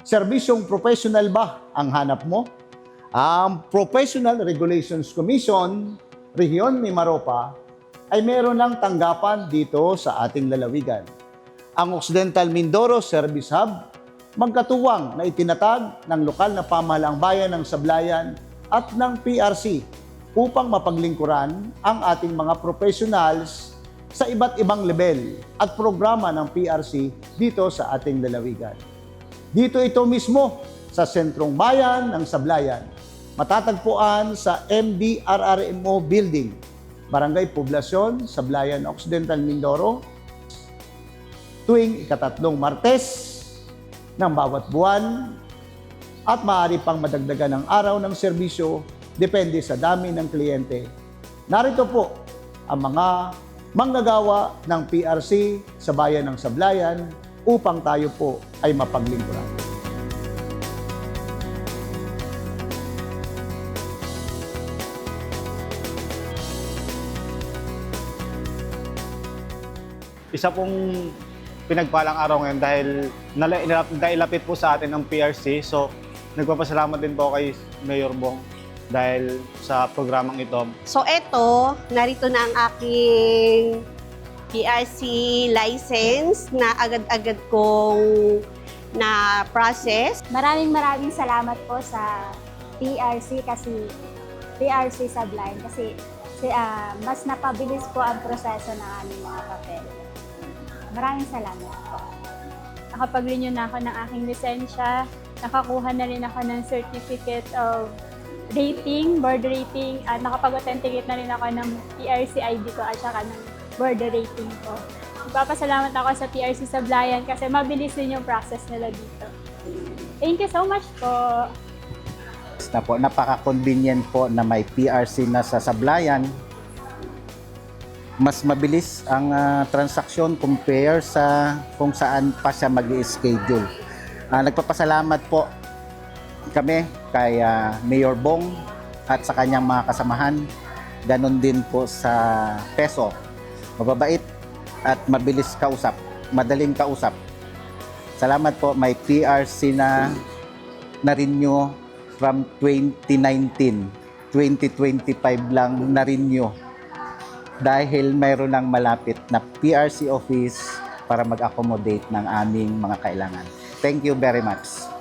Serbisyong professional ba ang hanap mo? Ang Professional Regulations Commission, Rehiyon Mimaropa, ay meron ng tanggapan dito sa ating lalawigan. Ang Occidental Mindoro Service Hub, magkatuwang na itinatag ng lokal na pamahalaang bayan ng Sablayan at ng PRC upang mapaglingkuran ang ating mga professionals sa iba't ibang level at programa ng PRC dito sa ating lalawigan. Dito ito mismo sa sentrong bayan ng Sablayan. Matatagpuan sa MDRRMO Building, Barangay Poblasyon, Sablayan Occidental, Mindoro, tuwing ikatatlong Martes ng bawat buwan at maaari pang madagdagan ng araw ng serbisyo depende sa dami ng kliyente. Narito po ang mga manggagawa ng PRC sa bayan ng Sablayan upang tayo po ay mapaglingkuran. isa pong pinagpalang araw ngayon dahil nailapit po sa atin ng PRC. So, nagpapasalamat din po kay Mayor Bong dahil sa programang ito. So eto, narito na ang aking PRC license na agad-agad kong na process. Maraming maraming salamat po sa PRC kasi PRC sa blind kasi si, ah, mas napabilis po ang proseso ng aming mga papel. Maraming salamat po. nakapag-renew na ako ng aking lisensya, nakakuha na rin ako ng certificate of rating, board rating, at nakapag-authenticate na rin ako ng PRC ID ko at saka ng board rating ko. Magpapasalamat ako sa PRC Sablayan kasi mabilis din yung process nila dito. Thank you so much po! na po, napaka-convenient po na may PRC na sa Sablayan. Mas mabilis ang ah, transaksyon compare sa kung saan pa siya mag schedule Ah, nagpapasalamat po kami kay ah, Mayor Bong at sa kanyang mga kasamahan. Ganon din po sa peso. Mababait at mabilis kausap, madaling kausap. Salamat po, may PRC na na-renew from 2019. 2025 lang na-renew dahil mayroon ng malapit na PRC office para mag-accommodate ng aming mga kailangan. Thank you very much.